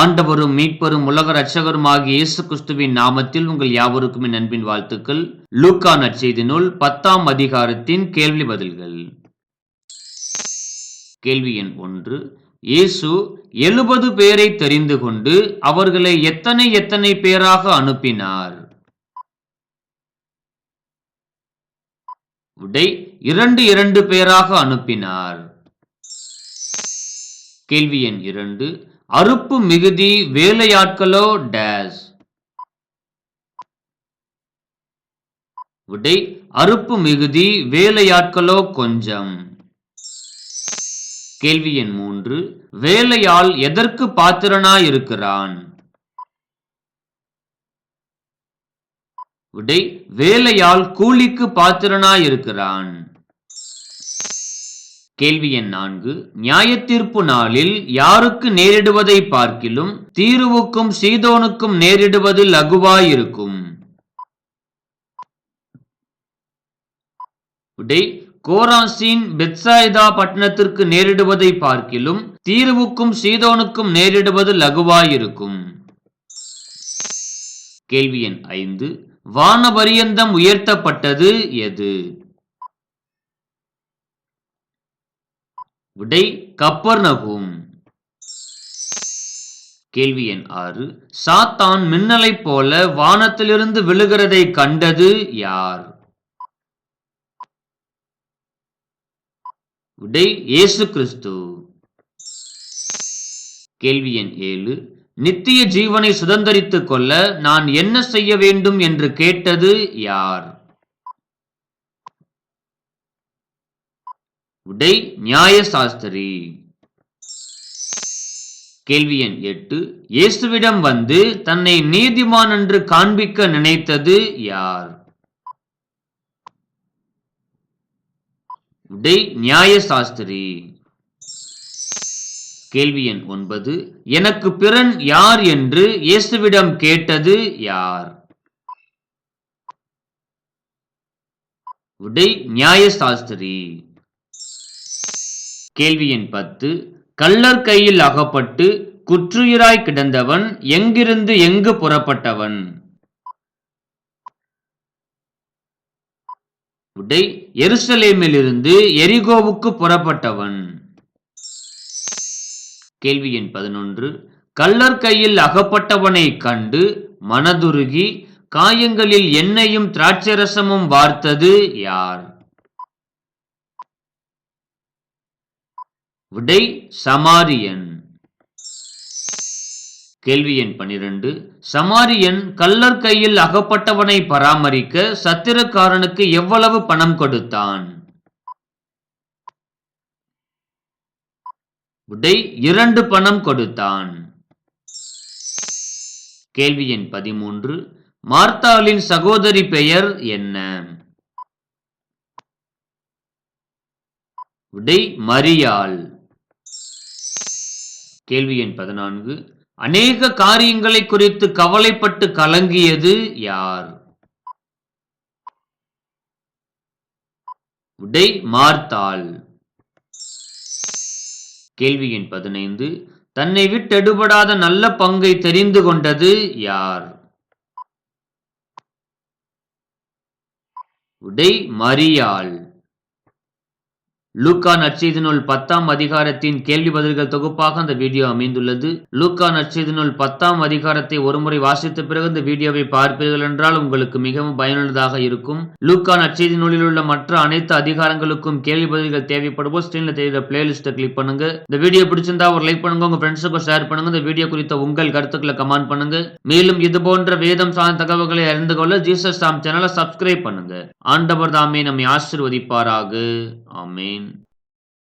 ஆண்டவரும் மீட்பரும் உலக ரட்சகரும் ஆகிய இயேசு கிறிஸ்துவின் நாமத்தில் உங்கள் யாவருக்கும் என் அன்பின் வாழ்த்துக்கள். லூக்கா நற்செய்தி நூல் பத்தாம் அதிகாரத்தின் கேள்வி பதில்கள். கேள்வி எண் ஒன்று. இயேசு எழுபது பேரை தெரிந்து கொண்டு அவர்களை எத்தனை எத்தனை பேராக அனுப்பினார்? விடை இரண்டு இரண்டு பேராக அனுப்பினார். கேள்வி எண் இரண்டு. அறுப்பு மிகுதி வேலையாட்களோ டேஸ். விடை அறுப்பு மிகுதி வேலையாட்களோ கொஞ்சம். கேள்வி எண் மூன்று வேலையால் எதற்கு பாத்திரனாயிருக்கிறான்? விடை வேலையால் கூலிக்கு பாத்திரனாயிருக்கிறான். கேள்வி எண் நான்கு. நியாயத்தீர்ப்பு நாளில் யாருக்கு நேரிடுவதை பார்க்கிலும் தீருவுக்கும் சீதோனுக்கும் நேரிடுவது லகுவாயிருக்கும். விடை கோராசின் பெட்சாயிதா பட்டணத்திற்கு நேரிடுவதை பார்க்கிலும் தீருவுக்கும் சீதோனுக்கும் நேரிடுவது லகுவாயிருக்கும். கேள்வி எண் ஐந்து. வானபரியந்தம் உயர்த்தப்பட்டது எது? விடை கப்பர்நகும் கேள்வி எண் ஆறு. சாத்தான் மின்னலைப் போல வானத்திலிருந்து விழுகிறதை கண்டது யார்? விடை இயேசு கிறிஸ்து. கேள்வி எண் ஏழு. நித்திய ஜீவனை சுதந்திரித்துக் கொள்ள நான் என்ன செய்ய வேண்டும் என்று கேட்டது யார்? உடை நியாயசாஸ்திரி கேள்வி எண் எட்டு. இயேசுவிடம் வந்து தன்னை நீதிமான் என்று காண்பிக்க நினைத்தது யார்? உடை நியாயசாஸ்திரி கேள்வி எண் ஒன்பது. எனக்கு பிறன் யார் என்று இயேசுவிடம் கேட்டது யார்? உடை நியாயசாஸ்திரி கேள்வி எண் பத்து. கள்ளர் கையில் அகப்பட்டு குற்றுயிராய் கிடந்தவன் எங்கிருந்து எங்கு புறப்பட்டவன்? விடை எருசலேமிலிருந்து எரிகோவுக்கு புறப்பட்டவன். கேள்வி எண் பதினொன்று. கள்ளர் கையில் அகப்பட்டவனை கண்டு மனதுருகி காயங்களில் எண்ணெயும் திராட்சரசமும் வார்த்தது யார்? விடை சமாரியன். கேள்வி எண் பனிரெண்டு சமாரியன் கல்லர் கையில் அகப்பட்டவனை பராமரிக்க சத்திரக்காரனுக்கு எவ்வளவு பணம் கொடுத்தான்? விடை இரண்டு பணம் கொடுத்தான். கேள்வி எண் பதிமூன்று. மார்த்தாளின் சகோதரி பெயர் என்ன? விடை மரியாள். கேள்வி எண் பதினான்கு. அநேக காரியங்களை குறித்து கவலைப்பட்டு கலங்கியது யார்? உடை மார்த்தாள். கேள்வி எண் பதினைந்து. தன்னை விட்டெடுபடாத நல்ல பங்கை தெரிந்து கொண்டது யார்? உடை மரியாள். லூக்கா நற்செய்தி நூல் பத்தாம் அதிகாரத்தின் கேள்வி பதில்கள் தொகுப்பாக அந்த வீடியோ அமைந்துள்ளது. லூக்கா நற்செய்தி நூல் பத்தாம் அதிகாரத்தை ஒருமுறை வாசித்த பிறகு இந்த வீடியோவை பார்ப்பீர்கள் என்றால் உங்களுக்கு மிகவும் பயனுள்ளதாக இருக்கும். லூக்கா நற்செய்தி நூலில் உள்ள மற்ற அனைத்து அதிகாரங்களுக்கும் கேள்வி பதில்கள் தேவைப்படுவோம் ஸ்கிரீன்ல தெரியுற பிளேலிஸ்ட்டை கிளிக் பண்ணுங்க. இந்த வீடியோ பிடிச்சிருந்தா ஒரு லைக் பண்ணுங்க உங்க ஃப்ரெண்ட்ஸுக்கும் ஷேர் பண்ணுங்க. இந்த வீடியோ குறித்த உங்கள் கருத்துக்களை கமெண்ட் பண்ணுங்க. மேலும் இது போன்ற வேதம் சார்ந்த தகவல்களை அறிந்து கொள்ள ஜீசஸ் சாம் சேனலை சப்ஸ்கிரைப் பண்ணுங்க. ஆண்டவர் தாமே நம்மை ஆசிர்வதிப்பாராக. ஆமீன்.